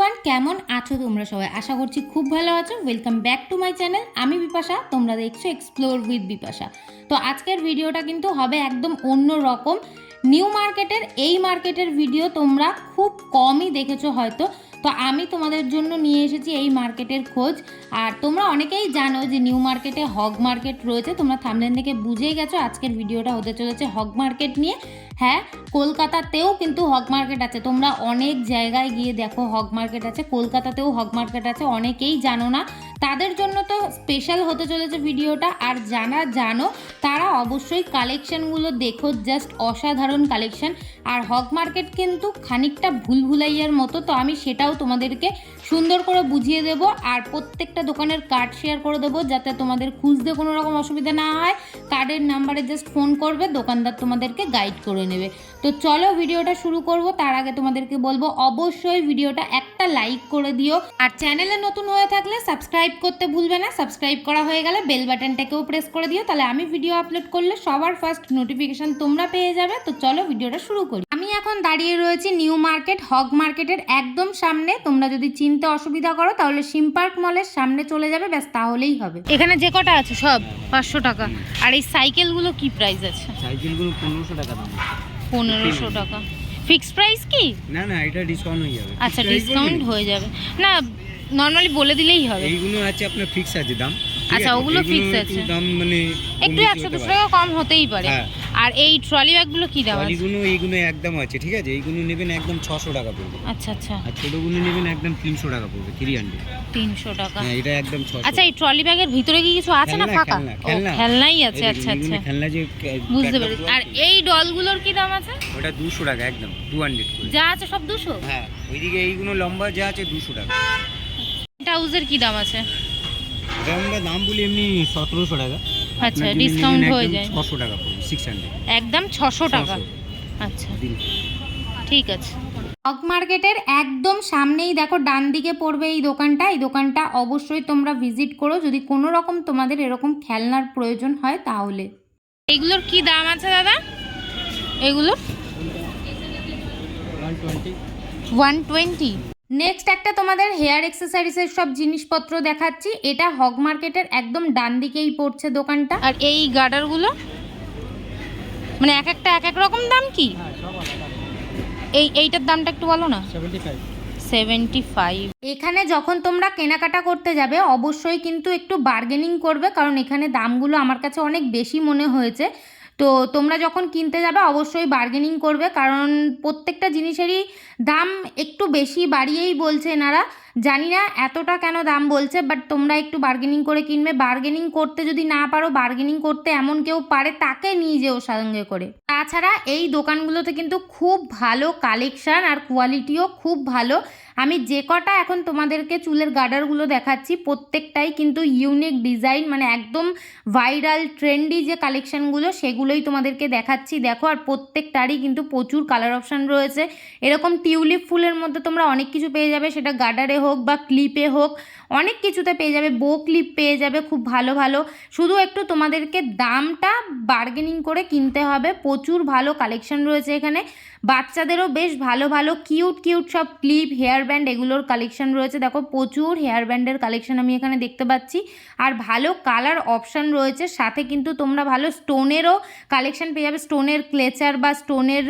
Everyone কেমন আছো তোমরা সবাই? আশা করছি খুব ভালো আছো। Welcome back to my channel আমি বিপাশা, তোমরা দেখছ এক্সপ্লোর উইথ বিপাশা। তো আজকের ভিডিওটা কিন্তু হবে একদম অন্য রকম। নিউ মার্কেটের এই মার্কেটের ভিডিও তোমরা খুব কমই দেখেছ হয়তো। তো আমি তোমাদের জন্য নিয়ে এসেছি এই মার্কেটের খোঁজ। আর তোমরা অনেকেই জানো যে নিউ মার্কেটে হগ মার্কেট রয়েছে। তোমরা থামলেন থেকে বুঝেই গেছো আজকের ভিডিওটা হতে চলেছে হগ মার্কেট নিয়ে। হ্যাঁ কলকাতাতেও কিন্তু হক মার্কেট আছে। তোমরা অনেক জায়গায় গিয়ে দেখো হক মার্কেট আছে। কলকাতাতেও হক মার্কেট আছে। অনেকেই জানো না। তাদের জন্য তো স্পেশাল হতে চলেছে ভিডিওটা। আর যারা জানো, তারা অবশ্যই কালেকশানগুলো দেখো জাস্ট অসাধারণ কালেকশান আর হক মার্কেট কিন্তু খানিকটা ভুল ভুলাইয়ার মতো, তো আমি সেটাও তোমাদেরকে সুন্দর করে বুঝিয়ে দেবো আর প্রত্যেকটা দোকানের কার্ড শেয়ার করে দেবো যাতে তোমাদের খুঁজতে কোনো রকম অসুবিধা না হয়। কার্ডের নাম্বারে জাস্ট ফোন করবে, দোকানদার তোমাদেরকে গাইড করে নেবে। তো চলো ভিডিওটা শুরু করব, তার আগে তোমাদেরকে বলব অবশ্যই ভিডিওটা একটা লাইক করে দিও। আর চ্যানেলে নতুন হয়ে থাকলে সাবস্ক্রাইব করতে ভুলবে না সাবস্ক্রাইব করা হয়ে গেলে বেল বাটনটাকেও প্রেস করে দিও। তাহলে আমি ভিডিও আপলোড করলে সবার ফার্স্ট নোটিফিকেশন তোমরা পেয়ে যাবে। তো চলো ভিডিওটা শুরু করি। আমি এখন দাঁড়িয়ে রয়েছি নিউ মার্কেট হগ মার্কেটের একদম সামনে। তোমরা যদি চিনতে অসুবিধা করো তাহলে সিম পার্ক মলের সামনে চলে যাবে ব্যাস তাহলেই হবে। এখানে যে কটা আছে সব? পাঁচশো টাকা। আর এই সাইকেলগুলো কি প্রাইস আছে? সাইকেলগুলো পনেরোশো টাকা দাম। পনেরোশো টাকা। ফিক্সড প্রাইস কি? না না এটা ডিসকাউন্ট হয়ে যাবে। আচ্ছা ডিসকাউন্ট হয়ে যাবে। না নর্মালি বলে দিলেই হবে। এইগুলো আছে আপনার ফিক্স আছে দাম। আচ্ছা, ওগুলো একটু আছে। দাম মানে একটু একশো দুশো টাকা কম হতেই পারে। হ্যাঁ। আর এই ট্রলি ব্যাগগুলো কি দাম আছে? ট্রলিগুলো এইগুলো একদম আছে ঠিক আছে? এইগুলো নেবেন একদম ছশো টাকা পড়বে। আচ্ছা আচ্ছা। আর ছোটোগুলো নেবেন একদম তিনশো টাকা পড়বে থ্রি হান্ড্রেড তিনশো টাকা। হ্যাঁ এটা একদম ছশো। আচ্ছা এই ট্রলি ব্যাগের ভিতরে কি কিছু আছে না ফাঁকা? খেলনা, খেলনাই আছে আচ্ছা আচ্ছা। খেলনা যে বুঝতে পেরেছি। আর এই ডলগুলোর কি দাম আছে? ওটা দুশো টাকা একদম টু হান্ড্রেড করে। যা আছে সব দুশো? হ্যাঁ ওইদিকে এইগুলো লম্বা যা আছে দুশো টাকা। ট্রাউজের কি দাম আছে? এটা আমরা দাম বলি এমনি সতেরোশো টাকা। আচ্ছা ডিসকাউন্ট হয়ে যায়। ছশো টাকা সিক্স হান্ড্রেড একদম ছশো টাকা। আচ্ছা। ঠিক আছে। হক মার্কেটের একদম সামনেই দেখো ডান দিকে পড়বে এই দোকানটা। এই দোকানটা অবশ্যই তোমরা ভিজিট করো। যদি কোনো রকম তোমাদের এরকম খেলনার প্রয়োজন হয় তাহলে। এইগুলোর কি দাম আছে দাদা? এগুলো? One twenty one twenty next একটা তোমাদের হেয়ার এক্সেসারিজের সব জিনিসপত্র দেখাচ্ছি। এটা হক মার্কেটের একদম ডান দিকেই পড়ছে দোকানটা। আর এই গার্ডারগুলো মানে এক একটা এক এক রকম দাম কি? এই এইটার দামটা একটু বলো না। সেভেন্টি ফাইভ সেভেন্টি ফাইভ এখানে যখন তোমরা কেনাকাটা করতে যাবে অবশ্যই কিন্তু একটু বার্গেনিং করবে কারণ এখানে দামগুলো আমার কাছে অনেক বেশি মনে হয়েছে। তো তোমরা যখন কিনতে যাবে অবশ্যই বার্গেনিং করবে কারণ প্রত্যেকটা জিনিসেরই দাম একটু বেশি বাড়িয়েই বলছে এনারা। জানি না এতটা কেন দাম বলছে বাট তোমরা একটু বার্গেনিং করে কিনবে। বার্গেনিং করতে যদি না পারো বার্গেনিং করতে এমন কেউ পারে, তাকে নিয়ে যেও সঙ্গে করে। তাছাড়া এই দোকানগুলোতে কিন্তু খুব ভালো কালেকশান আর কোয়ালিটিও খুব ভালো। আমি যে কটা এখন তোমাদেরকে চুলের গার্ডারগুলো দেখাচ্ছি, প্রত্যেকটাই কিন্তু ইউনিক ডিজাইন মানে একদম ভাইরাল ট্রেন্ডি যে কালেকশানগুলো সেগুলোই তোমাদেরকে দেখাচ্ছি। দেখো, আর প্রত্যেকটারই কিন্তু প্রচুর কালার অপশান রয়েছে। এরকম টিউলিপ ফুলের মধ্যে তোমরা অনেক কিছু পেয়ে যাবে, সেটা গার্ডারে হোক বা ক্লিপে হোক, অনেক কিছুতে পেয়ে যাবে। বো ক্লিপ পেয়ে যাবে খুব ভালো ভালো। শুধু একটু তোমাদেরকে দামটা বার্গেনিং করে কিনতে হবে। প্রচুর ভালো কালেকশন রয়েছে এখানে। বাচ্চাদেরও বেশ ভালো ভালো কিউট কিউট সব ক্লিপ হেয়ার ব্যান্ড এগুলোর কালেকশন রয়েছে। দেখো, প্রচুর হেয়ার ব্যান্ডের কালেকশন আমি এখানে দেখতে পাচ্ছি। আর ভালো কালার অপশান রয়েছে। সাথে কিন্তু তোমরা ভালো স্টোনেরও কালেকশন পেয়ে যাবে। স্টোনের ক্লেচার বা স্টোনের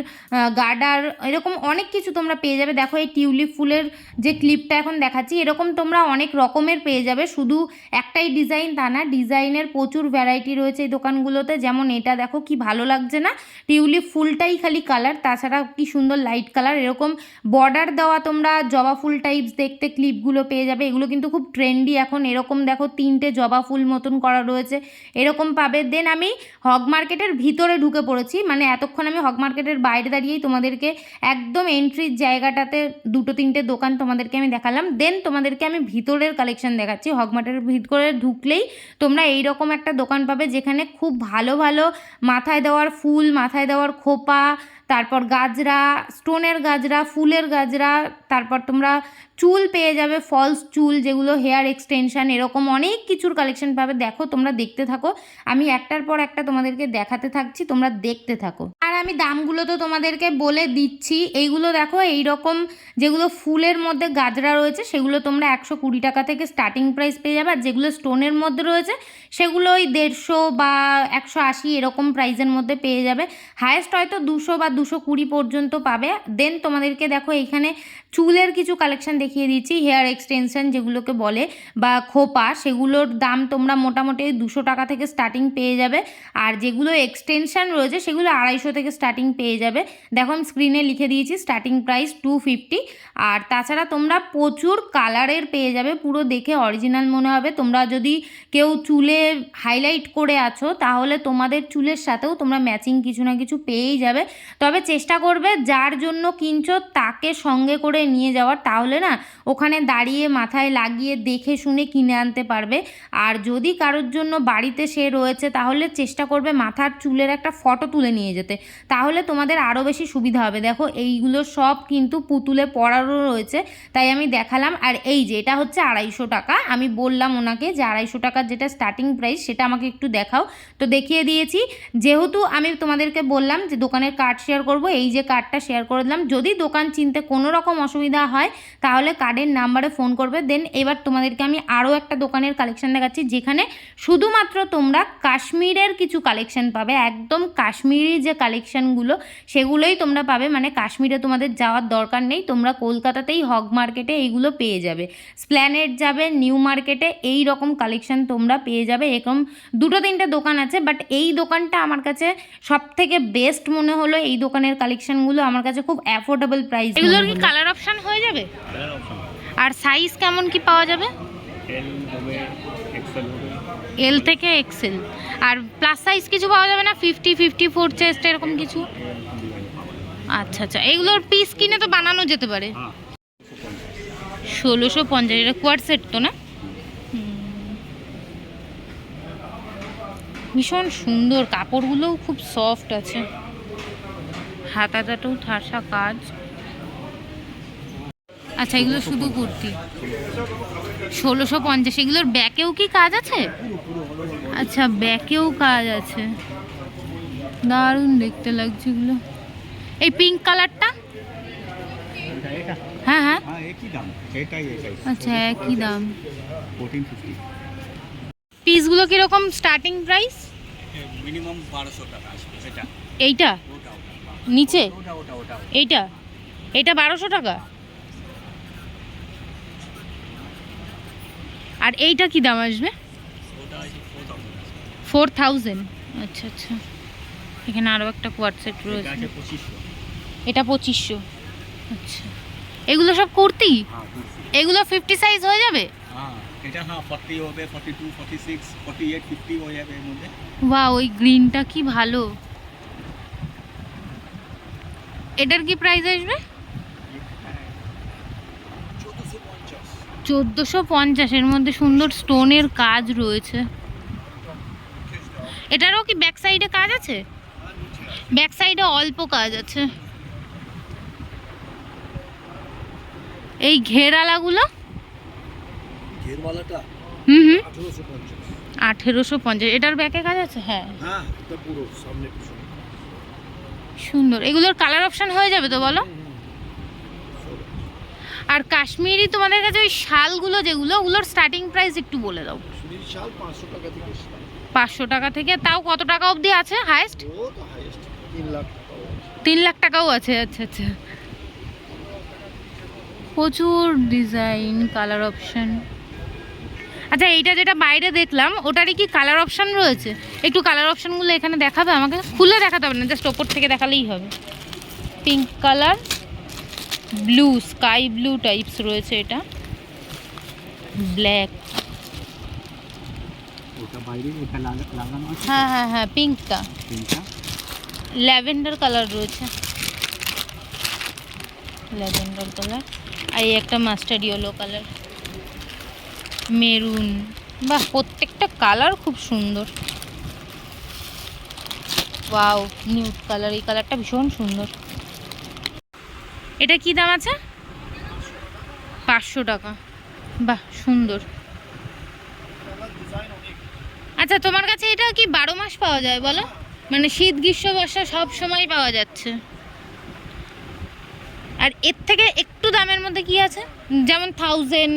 গার্ডার এরকম অনেক কিছু তোমরা পেয়ে যাবে। দেখো, এই টিউলিপ ফুলের যে ক্লিপটা এখন দেখাচ্ছি, এরকম তোমরা অনেক রকমের পেয়ে যাবে। শুধু একটাই ডিজাইন তা না ডিজাইনের প্রচুর ভ্যারাইটি রয়েছে এই দোকানগুলোতে। যেমন এটা দেখো, কি ভালো লাগছে না? টিউলিপ ফুলটাই খালি কালার তাছাড়া কি সুন্দর লাইট কালার এরকম বর্ডার দেওয়া তোমরা জবা ফুল টাইপস দেখতে ক্লিপগুলো পেয়ে যাবে। এগুলো কিন্তু খুব ট্রেন্ডি এখন। এরকম দেখো তিনটে জবা ফুল মতন করা রয়েছে। এরকম পাবে। দেন আমি হগ মার্কেটের ভিতরে ঢুকে পড়েছি। মানে এতক্ষণ আমি হগ মার্কেটের বাইরে দাঁড়িয়েই তোমাদেরকে একদম এন্ট্রির জায়গাটাতে দুটো তিনটে দোকান তোমাদেরকে আমি দেখালাম। দেন তোমাদেরকে আমি ভিতরের কালেকশন দেখাচ্ছি। হগ মার্কেটের ভিতরে ঢুকলেই তোমরা এই রকম একটা দোকান পাবে যেখানে খুব ভালো ভালো মাথায় দেওয়ার ফুল, মাথায় দেওয়ার খোপা তারপর গাজরা স্টোনের গাজরা, ফুলের গাজরা, তারপর তোমরা চুল পেয়ে যাবে ফলস চুল যেগুলো হেয়ার এক্সটেনশান এরকম অনেক কিছুর কালেকশন পাবে। দেখো, তোমরা দেখতে থাকো। আমি একটার পর একটা তোমাদেরকে দেখাতে থাকছি, তোমরা দেখতে থাকো। আর আমি দামগুলো তো তোমাদেরকে বলে দিচ্ছি। এইগুলো দেখো এই রকম যেগুলো ফুলের মধ্যে গাজরা রয়েছে, সেগুলো তোমরা একশো কুড়ি টাকা থেকে স্টার্টিং প্রাইস পেয়ে যাবে। আর যেগুলো স্টোনের মধ্যে রয়েছে, সেগুলো ওই দেড়শো বা একশো আশি এরকম প্রাইসের মধ্যে পেয়ে যাবে। হায়েস্ট হয়তো দুশো বা দুশো কুড়ি পর্যন্ত পাবে। দেন তোমাদেরকে দেখো এখানে চুলের কিছু কালেকশন দেখিয়ে দিচ্ছি হেয়ার এক্সটেনশন যেগুলোকে বলে, বা খোপা, সেগুলোর দাম তোমরা মোটামুটি দুশো টাকা থেকে স্টার্টিং পেয়ে যাবে। আর যেগুলো এক্সটেনশন রয়েছে, সেগুলো আড়াইশো থেকে স্টার্টিং পেয়ে যাবে। দেখো, আমি স্ক্রিনে লিখে দিয়েছি স্টার্টিং প্রাইস টু ফিফটি আর তাছাড়া তোমরা প্রচুর কালারের পেয়ে যাবে, পুরো দেখে অরিজিনাল মনে হবে। তোমরা যদি কেউ চুলে হাইলাইট করে আছো, তাহলে তোমাদের চুলের সাথেও তোমরা ম্যাচিং কিছু না কিছু পেয়েই যাবে। তবে চেষ্টা করবে, যার জন্য কিনছো, তাকে সঙ্গে করে নিয়ে যাওয়ার, তাহলে না ওখানে দাঁড়িয়ে মাথায় লাগিয়ে দেখে শুনে কিনে আনতে পারবে। আর যদি কারোর জন্য বাড়িতে সে রয়েছে, তাহলে চেষ্টা করবে মাথার চুলের একটা ফটো তুলে নিয়ে যেতে। তাহলে তোমাদের আরও বেশি সুবিধা হবে। দেখো, এইগুলো সব কিন্তু পুতুলে পড়ারও রয়েছে, তাই আমি দেখালাম। আর এই যে, এটা হচ্ছে আড়াইশো টাকা। আমি বললাম ওনাকে যে, আড়াইশো টাকার যেটা স্টার্টিং প্রাইস সেটা আমাকে একটু দেখাও। তো দেখিয়ে দিয়েছি। যেহেতু আমি তোমাদেরকে বললাম যে, দোকানের কার্ড শেয়ার করব, এই যে কার্ডটা শেয়ার করে দিলাম। যদি দোকান চিনতে কোনো রকম অসুবিধা হয় তাহলে কার্ডের নাম্বারে ফোন করবে। দেন এবার তোমাদেরকে আমি আরও একটা দোকানের কালেকশন দেখাচ্ছি যেখানে শুধুমাত্র তোমরা কাশ্মীরের কিছু কালেকশান পাবে। একদম কাশ্মীরি যে কালেকশানগুলো সেগুলোই তোমরা পাবে। মানে কাশ্মীরে তোমাদের যাওয়ার দরকার নেই তোমরা কলকাতাতেই হক মার্কেটে এইগুলো পেয়ে যাবে। স্প্ল্যানেট যাবে নিউ মার্কেটে এই রকম কালেকশন তোমরা পেয়ে যাবে। এরকম দুটো তিনটে দোকান আছে বাট এই দোকানটা আমার কাছে সব থেকে বেস্ট মনে হলো এই দোকানের কালেকশানগুলো আমার কাছে খুব অ্যাফোর্ডেবল প্রাইস এগুলোর কি কালার অপশন হয়ে যাবে? আর সাইজ কেমন কি পাওয়া যাবে? এল থেকে এক্সেল আর প্লাস সাইজ কিছু পাওয়া যাবে না? ফিফটি ফিফটি ফোর চেস্ট এরকম কিছু? আচ্ছা আচ্ছা। এগুলোর পিস কিনে তো বানানো যেতে পারে। হ্যাঁ। ষোলোশো পঞ্চাশ। এটা কোয়ার সেট তো না? ভীষণ সুন্দর। কাপড়গুলোও খুব সফট আছে। হাতাটাও ঠাসা কাজ। আচ্ছা এগুলো শুধু কুর্তি। ষোলোশো পঞ্চাশ এগুলোর ব্যাকেও কি কাজ আছে? আচ্ছা ব্যাকেও কাজ আছে। দারুণ দেখতে লাগছে এগুলো। এই পিঙ্ক কালারটা হ্যাঁ হ্যাঁ। হ্যাঁ একই দাম। আচ্ছা একই দাম। পিসগুলো কীরকম স্টার্টিং প্রাইস মিনিমাম বারোশো টাকা এইটা? নিচে? এইটা? এটা বারোশো টাকা? আর এইটা কি দাম আসবে? ফোর থাউজেন্ড আচ্ছা আচ্ছা। এখানে আরও একটা কোয়াটসেট রয়েছে। এটা পঁচিশশো। আচ্ছা। এগুলো সব কুর্তি? হ্যাঁ এগুলো ফিফটি সাইজ হয়ে যাবে? হ্যাঁ এটা হ্যাঁ ফর্টি হবে forty two forty six forty eight fifty হয়ে যাবে এর মধ্যে। ওই গ্রিনটা কি ভালো। এটার কি প্রাইস আসবে চোদ্দোশো পঞ্চাশ চোদ্দোশো পঞ্চাশের মধ্যে সুন্দর স্টোনের কাজ রয়েছে। এটারও কি ব্যাক সাইডে কাজ আছে? ব্যাক সাইডে অল্প কাজ আছে। এই ঘেরালাগুলো? ঘেরওয়ালাটা হুম হুম। আঠেরোশো পঞ্চাশ। এটার ব্যাকে কাজ আছে? হ্যাঁ। হ্যাঁ সুন্দর। এগুলোর কালার অপশন হয়ে যাবে তো বলো? আর কাশ্মীরি তোমাদের কাছে ওই শালগুলো যেগুলো ওগুলোর স্টার্টিং প্রাইস একটু বলে দাও। পাঁচশো টাকা থেকে পাঁচশো টাকা থেকে তাও কত টাকা অবধি আছে হায়েস্ট তিন লাখ টাকাও আছে। আচ্ছা আচ্ছা। প্রচুর ডিজাইন কালার অপশন আচ্ছা এইটা যেটা বাইরে দেখলাম ওটারই কি কালার অপশন রয়েছে? একটু কালার অপশনগুলো এখানে দেখাবে আমাকে? খুলে দেখাতে হবে না জাস্ট ওপর থেকে দেখালেই হবে। Pink colour blue sky blue types রয়েছে এটা। ব্ল্যাক। হ্যাঁ হ্যাঁ হ্যাঁ পিঙ্কটা। ল্যাভেন্ডার কালার রয়েছে। Lavender colour. আর এই একটা মাস্টার ইয়েলো কালার। মেরুন। বাহ প্রত্যেকটা কালার খুব সুন্দর। Wow nude colour. এই কালারটা ভীষণ সুন্দর। এটা কি দাম আছে? পাঁচশো টাকা। বাহ, সুন্দর। আচ্ছা তোমার কাছে এটা কি বারো মাস পাওয়া যায় বলো? মানে শীত, গ্রীষ্ম, বর্ষা সব সময় পাওয়া যাচ্ছে। আর এর থেকে একটু দামের মধ্যে কি আছে? যেমন থাউজেন্ড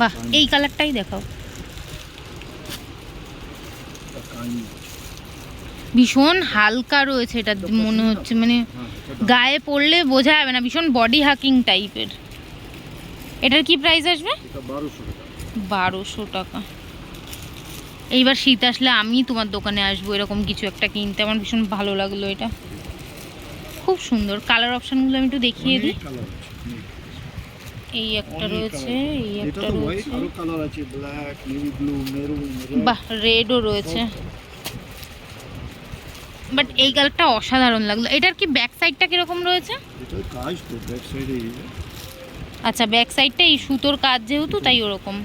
বাহ, এই কালারটাই দেখাও। ভীষণ হালকা রয়েছে এটা মনে হচ্ছে মানে গায়ে পড়লে বোঝা যাবে না ভীষণ বডি হাকিং টাইপের এটার কি প্রাইস আসবে? বারোশো টাকা। এইবার শীত আসলে আমি তোমার দোকানে আসব এরকম কিছু একটা কিনতে আমার ভীষণ ভালো লাগল এটা। খুব সুন্দর। কালার অপশানগুলো আমি একটু দেখিয়ে দিই। এই একটা রয়েছে এই একটা রয়েছে। বাহ রেডও রয়েছে। বাট এই কালারটা অসাধারণ লাগল। এটার কি ব্যাক সাইডটা কীরকম রয়েছে? এটা কাজ তো ব্যাক সাইডে আচ্ছা ব্যাক সাইডটা এই সুতোর কাজ যেহেতু তাই ওরকম।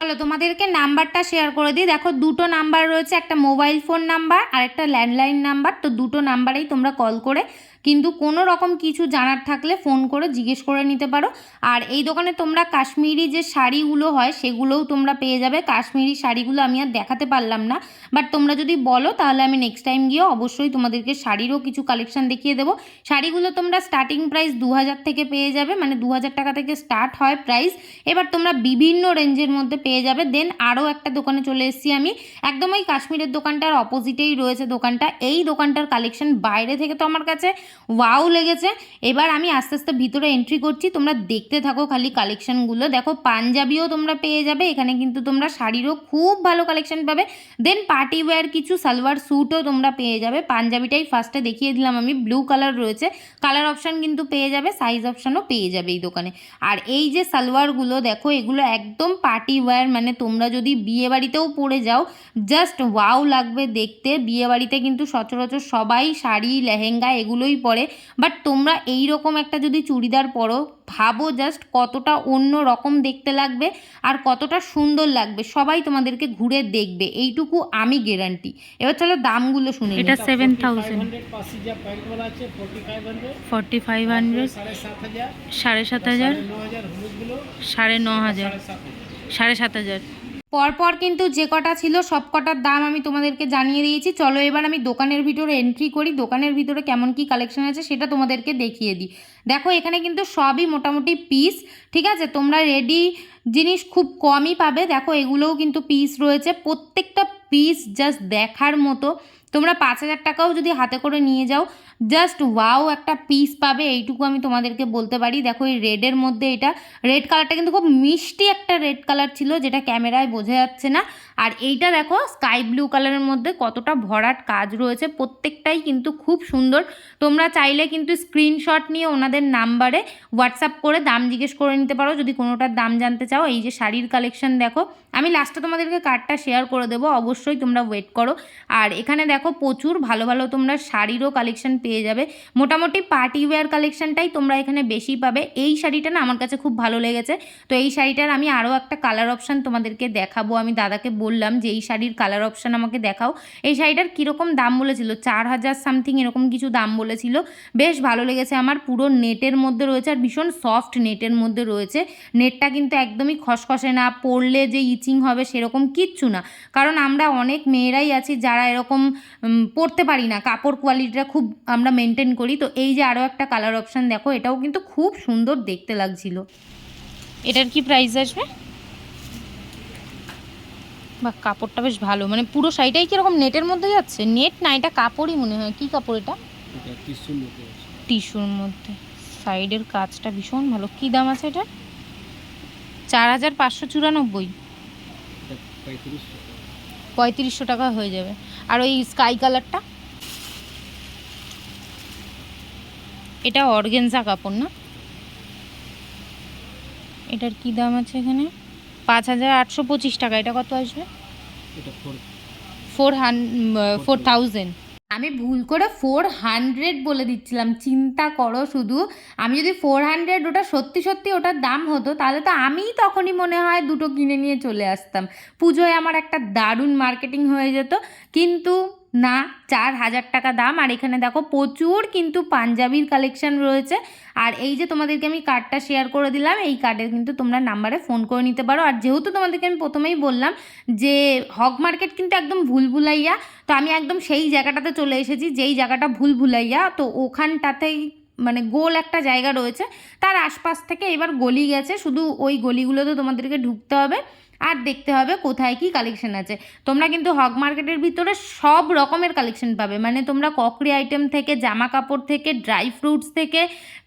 চলো তোমাদেরকে নাম্বারটা শেয়ার করে দিই। দেখো দুটো নাম্বার রয়েছে একটা মোবাইল ফোন নাম্বার আর একটা ল্যান্ডলাইন নাম্বার তো দুটো নাম্বারেই তোমরা কল করে কিন্তু কোনো রকম কিছু জানার থাকলে ফোন করে জিজ্ঞেস করে নিতে পারো। আর এই দোকানে তোমরা কাশ্মীরি যে শাড়িগুলো হয়, সেগুলোও তোমরা পেয়ে যাবে। কাশ্মীরি শাড়িগুলো আমি আর দেখাতে পারলাম না। বাট তোমরা যদি বলো, তাহলে আমি নেক্সট টাইম গিয়ে অবশ্যই তোমাদেরকে শাড়িরও কিছু কালেকশন দেখিয়ে দেবো। শাড়িগুলো তোমরা স্টার্টিং প্রাইস দু হাজার থেকে পেয়ে যাবে মানে দু হাজার টাকা থেকে স্টার্ট হয় প্রাইস এবার তোমরা বিভিন্ন রেঞ্জের মধ্যে পেয়ে যাবে। দেন আরও একটা দোকানে চলে এসেছি আমি। একদম ওই কাশ্মীরের দোকানটার অপোজিটেই রয়েছে দোকানটা। এই দোকানটার কালেকশন বাইরে থেকে তো আমার কাছে ওয়াও লেগেছে। এবার আমি আস্তে আস্তে ভিতরে এন্ট্রি করছি। তোমরা দেখতে থাকো খালি কালেকশানগুলো দেখো, পাঞ্জাবিও তোমরা পেয়ে যাবে। এখানে কিন্তু তোমরা শাড়িরও খুব ভালো কালেকশান পাবে। দেন পার্টি ওয়্যার কিছু সালোয়ার স্যুটও তোমরা পেয়ে যাবে। পাঞ্জাবিটাই ফার্স্টে দেখিয়ে দিলাম আমি। ব্লু কালার রয়েছে। কালার অপশান কিন্তু পেয়ে যাবে। সাইজ অপশানও পেয়ে যাবে এই দোকানে। আর এই যে সালোয়ারগুলো দেখো, এগুলো একদম পার্টি ওয়্যার মানে তোমরা যদি বিয়ে বাড়িতেও পরে যাও জাস্ট ওয়াও লাগবে দেখতে। বিয়ে বাড়িতে কিন্তু সচরাচর সবাই শাড়ি, লেহেঙ্গা এগুলোই পরে বাট তোমরা এই রকম একটা যদি চুড়িদার পরো ভাবো জাস্ট কতটা অন্য রকম দেখতে লাগবে আর কতটা সুন্দর লাগবে। সবাই তোমাদেরকে ঘুরে দেখবে এইটুকু আমি গ্যারান্টি এবার চলো দামগুলো শুনে এটা seven thousand forty five hundred সাড়ে সাত হাজার। সাড়ে ন হাজার। সাড়ে সাত হাজার। পরপর কিন্তু যে কটা ছিল সব কটার দাম আমি তোমাদেরকে জানিয়ে দিয়েছি। চলো এবার আমি দোকানের ভিতরে এন্ট্রি করি। দোকানের ভিতরে কেমন কি কালেকশন আছে সেটা তোমাদেরকে দেখিয়ে দিই। দেখো, এখানে কিন্তু সবই মোটামুটি পিস ঠিক আছে? তোমরা রেডি জিনিস খুব কমই পাবে। দেখো, এগুলোও কিন্তু পিস রয়েছে। প্রত্যেকটা পিস জাস্ট দেখার মতো। তোমরা পাঁচ হাজার টাকাও যদি হাতে করে নিয়ে যাও জাস্ট ওয়াও একটা পিস পাবে, এইটুকু আমি তোমাদেরকে বলতে পারি। দেখো, এই রেডের মধ্যে এটা রেড কালারটা কিন্তু খুব মিষ্টি একটা রেড কালার ছিল, যেটা ক্যামেরায় বোঝা যাচ্ছে না। আর এইটা দেখো স্কাই ব্লু কালারের মধ্যে কতটা ভরাট কাজ রয়েছে, প্রত্যেকটাই কিন্তু খুব সুন্দর। তোমরা চাইলে কিন্তু স্ক্রিনশট নিয়ে ওনাদের নাম্বারে হোয়াটসঅ্যাপ করে দাম জিজ্ঞেস করে নিতে পারো, যদি কোনোটার দাম জানতে চাও। এই যে শাড়ির কালেকশন দেখো, আমি লাস্টে তোমাদেরকে কার্ডটা শেয়ার করে দেবো, অবশ্যই তোমরা ওয়েট করো। আর এখানে দেখো, প্রচুর ভালো ভালো তোমরা শাড়িরও কালেকশন পেয়ে যাবে। মোটামুটি পার্টি ওয়্যার কালেকশানটাই তোমরা এখানে বেশি পাবে। এই শাড়িটা না আমার কাছে খুব ভালো লেগেছে। তো এই শাড়িটার আমি আরও একটা কালার অপশান তোমাদেরকে দেখাবো। আমি দাদাকে বললাম যে, এই শাড়ির কালার অপশান আমাকে দেখাও। এই শাড়িটার কীরকম দাম বলেছিল? চার হাজার সামথিং এরকম কিছু দাম বলেছিল। বেশ ভালো লেগেছে আমার। পুরো নেটের মধ্যে রয়েছে আর ভীষণ সফট নেটের মধ্যে রয়েছে। নেটটা কিন্তু একদমই খসখসে না, পরলে যে ইচিং হবে সেরকম কিচ্ছু না। কারণ আমরা অনেক মেয়েরাই আছি যারা এরকম পরতে পারি না। কাপড় কোয়ালিটিটা খুব আমরা মেনটেন করি। তো এই যে আরও একটা কালার অপশান দেখো এটাও কিন্তু খুব সুন্দর দেখতে লাগছিল। এটার কি প্রাইস আসবে? বা কাপড়টা বেশ ভালো মানে পুরো শাড়িটাই কীরকম নেটের মধ্যে যাচ্ছে? নেট না এটা কাপড়ই মনে হয়। কি কাপড় এটা? টিস্যুর মধ্যে সাইডের কাজটা ভীষণ ভালো। কী দাম আছে এটা চার হাজার পাঁচশো চুরানব্বই। পঁয়ত্রিশশো টাকা। হয়ে যাবে। আর ওই স্কাই কালারটা এটা অর্গেনজা কাপড় না? এটার কি দাম আছে এখানে? পাঁচ হাজার আটশো পঁচিশ টাকা। এটা কত আসবে? ফোর হান ফোর থাউজেন্ড আমি ভুল করে ফোর হান্ড্রেড বলে দিচ্ছিলাম। চিন্তা করো শুধু। আমি যদি ফোর হান্ড্রেড ওটা সত্যি সত্যি ওটার দাম হতো তাহলে তো আমিই তখনই মনে হয় দুটো কিনে নিয়ে চলে আসতাম। পুজোয় আমার একটা দারুণ মার্কেটিং হয়ে যেত। কিন্তু না, চার হাজার টাকা দাম। আর এখানে দেখো প্রচুর কিন্তু পাঞ্জাবির কালেকশন রয়েছে। আর এই যে তোমাদেরকে আমি কার্ডটা শেয়ার করে দিলাম, এই কার্ডে কিন্তু তোমরা নাম্বারে ফোন করে নিতে পারো। আর যেহেতু তোমাদেরকে আমি প্রথমেই বললাম যে হক মার্কেট কিন্তু একদম ভুল ভুলাইয়া, তো আমি একদম সেই জায়গাটাতে চলে এসেছি, যেই জায়গাটা ভুল ভুলাইয়া। তো ওখানটাতেই মানে গোল একটা জায়গা রয়েছে, তার আশপাশ থেকে এবার গলি গেছে। শুধু ওই গলিগুলোতে তোমাদেরকে ঢুকতে হবে। আর দেখতে হবে কোথায় কি কালেকশন আছে। তোমরা কিন্তু হক মার্কেটের ভিতরে সব রকমের কালেকশন পাবে। মানে তোমরা ককরি আইটেম থেকে জামা কাপড় থেকে ড্রাই ফ্রুটস থেকে,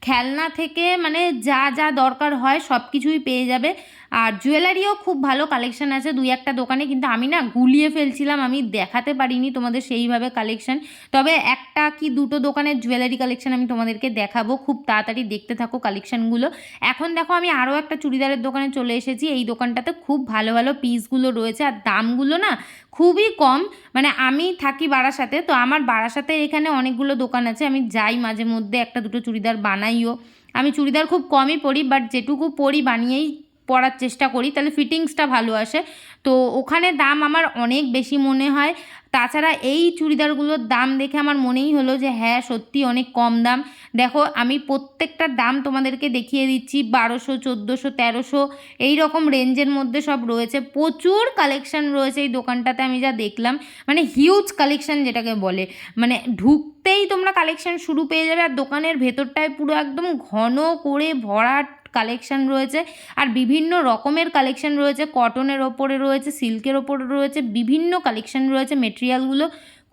খেলনা থেকে মানে যা যা দরকার হয় সব কিছুই পেয়ে যাবে। আর জুয়েলারিও খুব ভালো কালেকশান আছে। দুই একটা দোকানে কিন্তু আমি না গুলিয়ে ফেলছিলাম, আমি দেখাতে পারিনি তোমাদের সেইভাবে কালেকশান তবে একটা কি দুটো দোকানের জুয়েলারি কালেকশান আমি তোমাদেরকে দেখাবো, খুব তাড়াতাড়ি দেখতে থাকো কালেকশনগুলো এখন দেখো আমি আরও একটা চুড়িদারের দোকানে চলে এসেছি, এই দোকানটাতে খুব ভালো ভালো পিসগুলো রয়েছে। আর দামগুলো না খুবই কম মানে আমি থাকি বারাসাতে, তো আমার বারাসাতে এখানে অনেকগুলো দোকান আছে, আমি যাই মাঝে মধ্যে একটা দুটো চুড়িদার বানাইও। আমি চুড়িদার খুব কমই পরি বাট যেটুকু পরি বানিয়েই পরার চেষ্টা করি, তাহলে ফিটিংসটা ভালো আসে। তো ওখানে দাম আমার অনেক বেশি মনে হয়। তাছাড়া এই চুড়িদারগুলোর দাম দেখে আমার মনেই হলো যে হ্যাঁ সত্যি অনেক কম দাম। দেখো, আমি প্রত্যেকটার দাম তোমাদেরকে দেখিয়ে দিচ্ছি, বারোশো, চোদ্দোশো, তেরোশো, এই রকম রেঞ্জের মধ্যে সব রয়েছে। প্রচুর কালেকশন রয়েছে এই দোকানটাতে, আমি যা দেখলাম। মানে হিউজ কালেকশন যেটাকে বলে। মানে ঢুকতেই তোমরা কালেকশন শুরু পেয়ে যাবে, আর দোকানের ভেতরটায় পুরো একদম ঘন করে ভরাট কালেকশন রয়েছে। আর বিভিন্ন রকমের কালেকশান রয়েছে। কটনের ওপরে রয়েছে সিল্কের ওপরে রয়েছে, বিভিন্ন কালেকশান রয়েছে। মেটেরিয়ালগুলো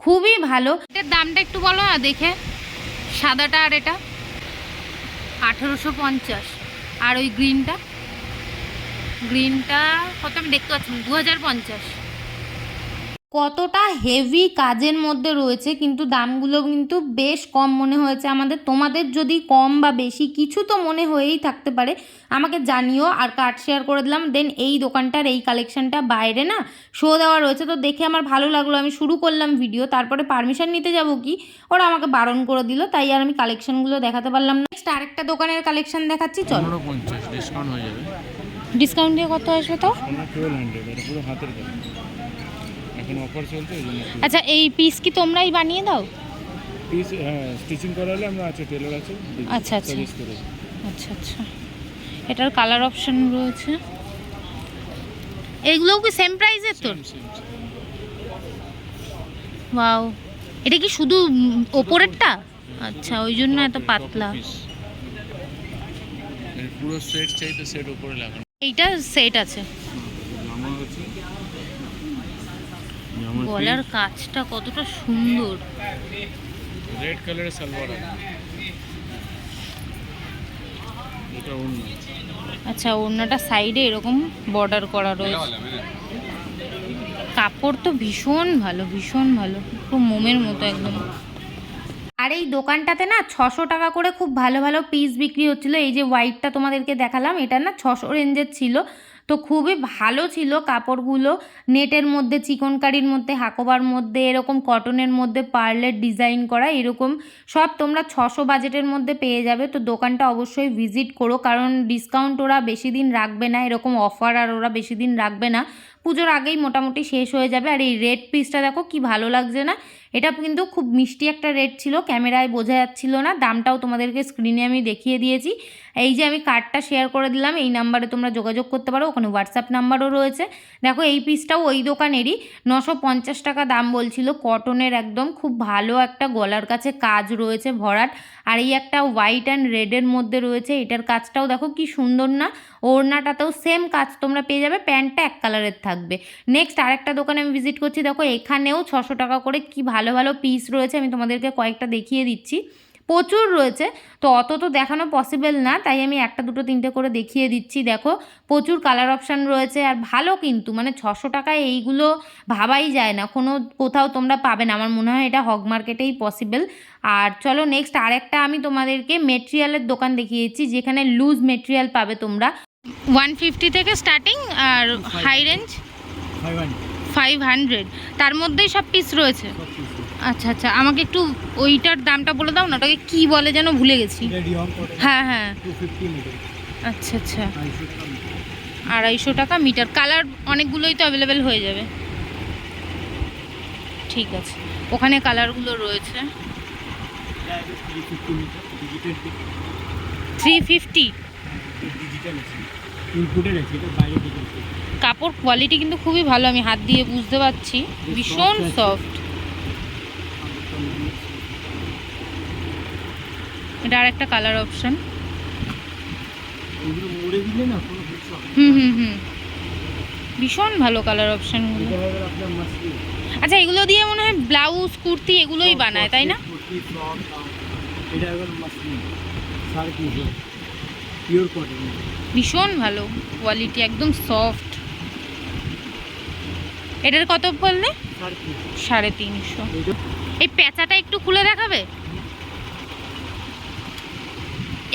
খুবই ভালো। এটার দামটা একটু বলো না, দেখে। সাদাটা আর এটা? আঠেরোশো পঞ্চাশ। আর ওই গ্রিনটা গ্রিনটা কত আমি দেখতে পাচ্ছি দু হাজার পঞ্চাশ। কতটা হেভি কাজের মধ্যে রয়েছে কিন্তু দামগুলো কিন্তু বেশ কম মনে হয়েছে আমাদের। তোমাদের যদি কম বা বেশি কিছু তো মনে হয়েই থাকতে পারে আমাকে জানিও আর কার্ড শেয়ার করে দিলাম। দেন এই দোকানটার এই কালেকশনটা বাইরে না শো দেওয়া রয়েছে। তো দেখে আমার ভালো লাগল। আমি শুরু করলাম ভিডিও তারপরে পারমিশন নিতে যাব কি? ওরা আমাকে বারণ করে দিল তাই আর আমি কালেকশনগুলো দেখাতে পারলাম না। নেক্সট আরেকটা দোকানের কালেকশন দেখাচ্ছি চলো। ডিসকাউন্ট দিয়ে কত আসবে তো পুরো হাতের এখন অফার চলছে ওই জন্য আচ্ছা এই পিস কি তোমরাই বানিয়ে দাও? পিস হ্যাঁ স্টিচিং করালে আমরা আছে টেলার আছে আচ্ছা, আচ্ছা। সার্ভিস করে আচ্ছা আচ্ছা। এটার কালার অপশন রয়েছে। এগুলোও কি সেম প্রাইসের তোর ওয়াও এটা কি শুধু উম, ওপরেরটা? আচ্ছা ওই জন্য এত পাতলা। পুরো সেট চাইতে সেট উপরে লাগানো। এইটা সেট আছে। জামা আছে। গলার কাজটা কতটা সুন্দর। রেড কালারের সালোয়ার আছে। এটা আচ্ছা ওড়নাটা সাইডে এরকম বর্ডার করা রয়েছে। কাপড় তো ভীষণ ভালো ভীষণ ভালো। খুব মোমের মতো একদম। আর এই দোকানটাতে না ছশো টাকা করে খুব ভালো ভালো পিস বিক্রি হচ্ছিল। এই যে হোয়াইটটা তোমাদেরকে দেখালাম এটা না ছশো রেঞ্জের ছিল। তো খুবই ভালো ছিল কাপড়গুলো। নেটের মধ্যে, চিকনকারির মধ্যে, হাকোবার মধ্যে, এরকম কটনের মধ্যে পার্লের ডিজাইন করা, এরকম সব তোমরা ছশো বাজেটের মধ্যে পেয়ে যাবে। তো দোকানটা অবশ্যই ভিজিট করো, কারণ ডিসকাউন্ট ওরা বেশি দিন রাখবে না, এরকম অফার আর ওরা বেশি দিন রাখবে না। পুজোর আগেই মোটামুটি শেষ হয়ে যাবে। আর এই রেড পিসটা দেখো, কি ভালো লাগছে না? এটা কিন্তু খুব মিষ্টি একটা রেট ছিল, ক্যামেরায় বোঝা যাচ্ছিল না, দামটাও তোমাদেরকে স্ক্রিনে আমি দেখিয়ে দিয়েছি। এই যে আমি কার্ডটা শেয়ার করে দিলাম, এই নাম্বারে তোমরা যোগাযোগ করতে পারো, ওখানে হোয়াটসঅ্যাপ নাম্বারও রয়েছে। দেখো, এই পিসটাও ওই দোকানেরই, নশো পঞ্চাশ টাকা দাম বলছিল কটনের একদম খুব ভালো একটা গলার কাছে কাজ রয়েছে ভরাট, আর এই একটা হোয়াইট অ্যান্ড রেডের মধ্যে রয়েছে, এটার কাজটাও দেখো কি সুন্দর না, ওড়নাটাতেও সেম কাজ তোমরা পেয়ে যাবে, প্যান্টটা এক কালারের থাকবে। নেক্সট আরেকটা দোকানে আমি ভিজিট করছি, দেখো, এখানেও ছশো টাকা করে কি ভালো ভালো ভালো পিস রয়েছে আমি তোমাদেরকে কয়েকটা দেখিয়ে দিচ্ছি। প্রচুর রয়েছে তো অত তো দেখানো পসিবল না তাই আমি একটা দুটো তিনটে করে দেখিয়ে দিচ্ছি। দেখো প্রচুর কালার অপশান রয়েছে আর ভালো কিন্তু মানে ছশো টাকায় এইগুলো ভাবাই যায় না কোনো কোথাও তোমরা পাবে না। আমার মনে হয় এটা হক মার্কেটেই পসিবল আর চলো নেক্সট আরেকটা আমি তোমাদেরকে মেটেরিয়ালের দোকান দেখিয়েছি যেখানে লুজ মেটেরিয়াল পাবে তোমরা। ওয়ান ফিফটি থেকে স্টার্টিং আর high range five five hundred তার মধ্যেই সব পিস রয়েছে। আচ্ছা আচ্ছা। আমাকে একটু ওইটার দামটা বলে দাও না ওটাকে কী বলে যেন ভুলে গেছি। হ্যাঁ হ্যাঁ। আচ্ছা আচ্ছা। আড়াইশো টাকা মিটার কালার অনেকগুলোই তো অ্যাভেলেবেল হয়ে যাবে। ঠিক আছে। ওখানে কালারগুলো রয়েছে। থ্রি ফিফটি থ্রি ফিফটি কাপড় কোয়ালিটি কিন্তু খুবই ভালো আমি হাত দিয়ে বুঝতে পারছি। ভীষণ সফট এটা আর একটা কালার অপশন। হুম হুম হুম। ভীষণ ভালো কালার অপশনগুলো আচ্ছা এগুলো দিয়ে মনে হয় ব্লাউজ কুর্তি এগুলোই বানায় তাই না? ভীষণ ভালো কোয়ালিটি একদম সফট এটার কত বললে? সাড়ে তিনশো। এই প্যাঁচাটা একটু খুলে দেখাবে?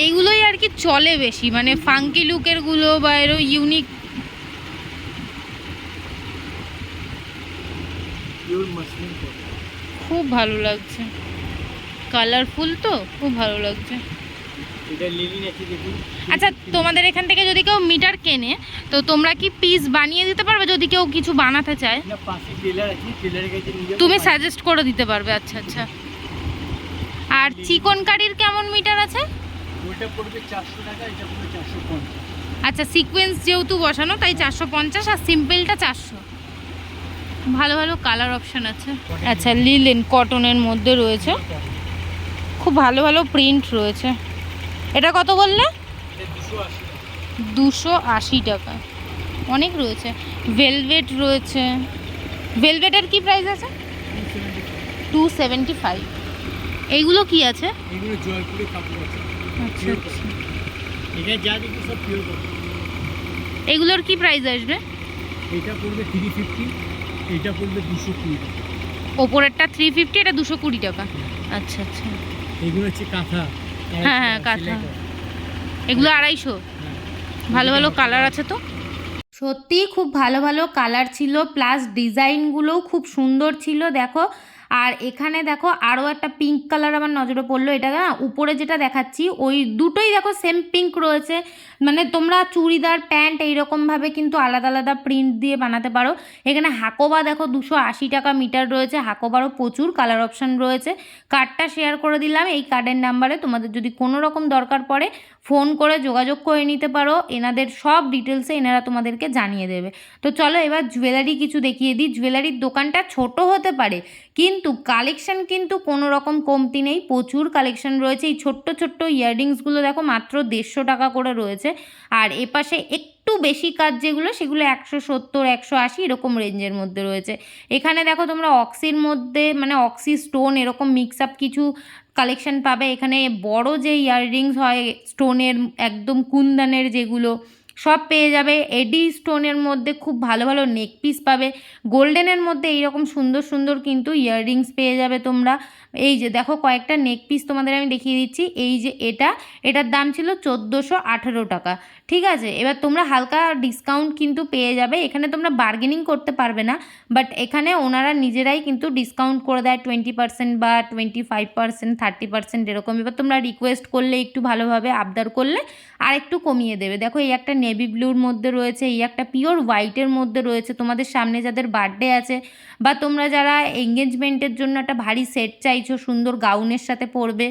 এইগুলোই আর কি চলে বেশি মানে ফাঙ্কি লুকেরগুলো বা এরো ইউনিক খুব ভালো লাগছে। কালারফুল তো খুব ভালো লাগছে। আচ্ছা তোমাদের এখান থেকে যদি কেউ মিটার কেনে তো তোমরা কি পিস বানিয়ে দিতে পারবে যদি কেউ কিছু বানাতে চায়? তুমি সাজেস্ট করে দিতে পারবে আচ্ছা আচ্ছা। আর চিকন কারির কেমন মিটার আছে? ওটা পড়বে চারশো টাকা এটা পড়বে চারশো পঞ্চাশ। আচ্ছা সিকোয়েন্স যেহেতু বসানো তাই চারশো পঞ্চাশ আর সিম্পলটা চারশো। ভালো ভালো কালার অপশন আছে। আচ্ছা লিলেন কটনের মধ্যে রয়েছে। খুব ভালো ভালো প্রিন্ট রয়েছে। এটা কত বললে? দুশো আশি টাকা। অনেক রয়েছে। ভেলভেট রয়েছে। ভেলভেটের কি প্রাইস আছে? টু সেভেন্টি ফাইভ এইগুলো কি আছে? এগুলো জয়পুরের কাপড় আছে। এটা যা দেখি সব পিওর কটন এগুলোর কি প্রাইস আসবে? এটা পড়বে থ্রি ফিফটি এটা পড়বে দুশো কুড়ি টাকা। ওপরেরটা থ্রি ফিফটি এটা দুশো কুড়ি টাকা। আচ্ছা আচ্ছা। এগুলো হচ্ছে কাঁথা। হ্যাঁ, হ্যাঁ, কাঁথা। এগুলো আড়াইশো। ভালো ভালো কালার আছে তো? সত্যিই খুব ভালো ভালো কালার ছিল প্লাস ডিজাইনগুলোও খুব সুন্দর ছিল দেখো। আর এখানে দেখো আরও একটা পিঙ্ক কালার আমার নজরে পড়ল, এটা না উপরে যেটা দেখাচ্ছি, ওই দুটোই দেখো সেম পিঙ্ক রয়েছে। মানে তোমরা চুড়িদার, প্যান্ট এইরকমভাবে কিন্তু আলাদা আলাদা প্রিন্ট দিয়ে বানাতে পারো। এখানে হাকোবা দেখো দুশো আশি টাকা মিটার রয়েছে, হাকোবারও প্রচুর কালার অপশান রয়েছে। কার্ডটা শেয়ার করে দিলাম, এই কার্ডের নাম্বারে তোমাদের যদি কোনো রকম দরকার পড়ে ফোন করে যোগাযোগ করে নিতে পারো। এনাদের সব ডিটেলসে এনারা তোমাদেরকে জানিয়ে দেবে। তো চলো এবার জুয়েলারি কিছু দেখিয়ে দিই। জুয়েলারির দোকানটা ছোট হতে পারে, কিন্তু কালেকশন কিন্তু কোনো রকম কমতি নেই। প্রচুর কালেকশন রয়েছে। এই ছোট্ট ছোট্ট ইয়াররিংসগুলো দেখো মাত্র দেড়শো টাকা করে রয়েছে। আর এপাশে একটু বেশি কাজ যেগুলো, সেগুলো একশো সত্তর, একশো আশি এরকম রেঞ্জের মধ্যে রয়েছে। এখানে দেখো তোমরা অক্সির মধ্যে মানে অক্সি স্টোন এরকম মিক্স আপ কিছু কালেকশন পাবে। এখানে বড় যে ইয়াররিংস হয় স্টোনের একদম কুন্দানের যেগুলো, সব পেয়ে যাবে। এডি স্টোনের মধ্যে খুব ভালো ভালো নেক পিস পাবে। গোল্ডেনের মধ্যে এইরকম সুন্দর সুন্দর কিন্তু ইয়াররিংস পেয়ে যাবে তোমরা। এই যে দেখো কয়েকটা নেক পিস তোমাদের আমি দেখিয়ে দিচ্ছি। এই যে এটা, এটার দাম ছিল চোদ্দোশো আঠেরো টাকা। ঠিক আছে? এবার তোমরা হালকা ডিসকাউন্ট কিন্তু পেয়ে যাবে। এখানে তোমরা বার্গেনিং করতে পারবে না বাট এখানে ওনারা নিজেরাই কিন্তু ডিসকাউন্ট করে দেয় টোয়েন্টি পার্সেন্ট বা twenty five percent thirty percent এরকম। এবার তোমরা রিকোয়েস্ট করলে, একটু ভালোভাবে আবদার করলে আর একটু কমিয়ে দেবে। দেখো, এই একটা নেভি ব্লুর মধ্যে রয়েছে, এই একটা পিওর হোয়াইটের মধ্যে রয়েছে। তোমাদের সামনে যাদের বার্থডে আছে বা তোমরা যারা এঙ্গেজমেন্টের জন্য একটা ভারী সেট চাইছো, সুন্দর গাউনের সাথে পরবে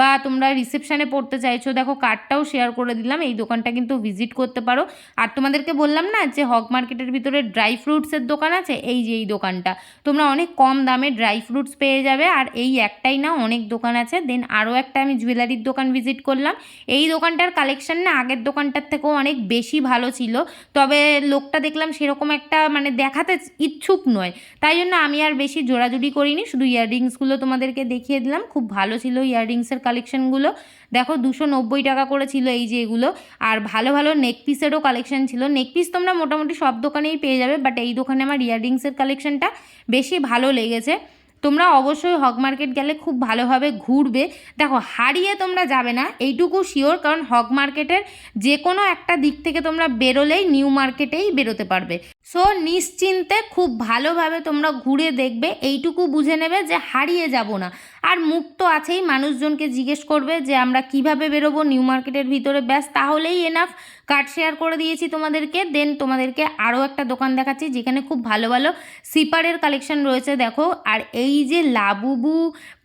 বা তোমরা রিসেপশানে পড়তে চাইছো, দেখো কার্ডটাও শেয়ার করে দিলাম, এই দোকানটা কিন্তু ভিজিট করতে পারো। আর তোমাদেরকে বললাম না যে হক মার্কেটের ভিতরে ড্রাই ফ্রুটসের দোকান আছে? এই যে এই দোকানটা। তোমরা অনেক কম দামে ড্রাই ফ্রুটস পেয়ে যাবে, আর এই একটাই না, অনেক দোকান আছে। দেন আরও একটা আমি জুয়েলারির দোকান ভিজিট করলাম। এই দোকানটার কালেকশন না আগের দোকানটার থেকেও অনেক বেশি ভালো ছিল। তবে লোকটা দেখলাম সেরকম একটা মানে দেখাতে ইচ্ছুক নয়। তাই জন্য আমি আর বেশি জোড়াজুড়ি করিনি, শুধু ইয়াররিংসগুলো তোমাদেরকে দেখিয়ে দিলাম। খুব ভালো ছিল ইয়াররিংসের কালেকশনগুলো দেখো দুশো নব্বই টাকা করে ছিল এই যে এগুলো। আর ভালো ভালো নেক পিসেরও কালেকশন ছিল। নেক পিস তোমরা মোটামুটি সব দোকানেই পেয়ে যাবে বাট এই দোকানে আমার ইয়াররিংসের কালেকশানটা বেশি ভালো লেগেছে। তোমরা অবশ্যই হক মার্কেট গেলে খুব ভালোভাবে ঘুরবে। দেখো, হারিয়ে তোমরা যাবে না, এইটুকু শিওর কারণ হক মার্কেটের যে কোনো একটা দিক থেকে তোমরা বেরোলেই নিউ মার্কেটেই বেরোতে পারবে। সো নিশ্চিন্তে খুব ভালোভাবে তোমরা ঘুরে দেখবে, এইটুকু বুঝে নেবে যে হারিয়ে যাব না। আর মুখ তো আছেই, মানুষজনকে জিজ্ঞেস করবে যে আমরা কীভাবে বেরোবো নিউ মার্কেটের ভিতরে, ব্যাস, তাহলেই এনাফ কার্ড শেয়ার করে দিয়েছি তোমাদেরকে। দেন তোমাদেরকে আরও একটা দোকান দেখাচ্ছি, যেখানে খুব ভালো ভালো সিপারের কালেকশন রয়েছে, দেখো। আর এই যে লাবুবু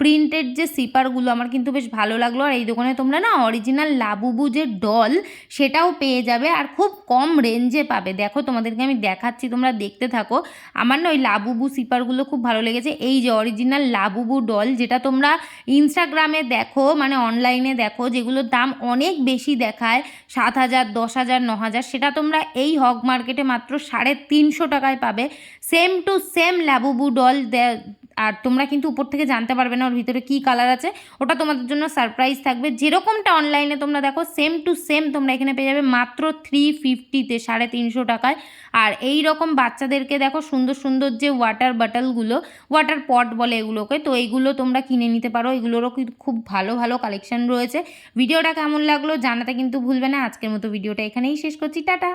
প্রিন্টেড যে সিপারগুলো আমার কিন্তু বেশ ভালো লাগল। আর এই দোকানে তোমরা না অরিজিনাল লাবুবু যে ডল সেটাও পেয়ে যাবে আর খুব কম রেঞ্জে পাবে। দেখো, তোমাদেরকে আমি দেখাচ্ছি, তোমরা দেখতে থাকো। আমার না ওই লাবুবু সিপারগুলো খুব ভালো লেগেছে। এই যে অরিজিনাল লাবুবু ডল যেটা তোমরা ইনস্টাগ্রামে দেখো মানে অনলাইনে দেখো, যেগুলোর দাম অনেক বেশি দেখায়, সাত হাজার, দশ হাজার, ন হাজার, সেটা তোমরা এই হক মার্কেটে মাত্র সাড়ে তিনশো টাকায় পাবে। Same to same Labubu, doll আর তোমরা কিন্তু উপর থেকে জানতে পারবে না ওর ভিতরে কী কালার আছে। ওটা তোমাদের জন্য সারপ্রাইজ থাকবে। যেরকমটা অনলাইনে তোমরা দেখো সেম টু সেম তোমরা এখানে পেয়ে যাবে মাত্র থ্রি ফিফটিতে সাড়ে তিনশো টাকায়। আর এই রকম বাচ্চাদেরকে দেখো, সুন্দর সুন্দর যে ওয়াটার বটলগুলো ওয়াটার পট বলে এগুলোকে, তো এইগুলো তোমরা কিনে নিতে পারো। এগুলোরও খুব ভালো ভালো কালেকশন রয়েছে। ভিডিওটা কেমন লাগল জানাতে কিন্তু ভুলবে না। আজকের মতো ভিডিওটা এখানেই শেষ করছি। টাটা!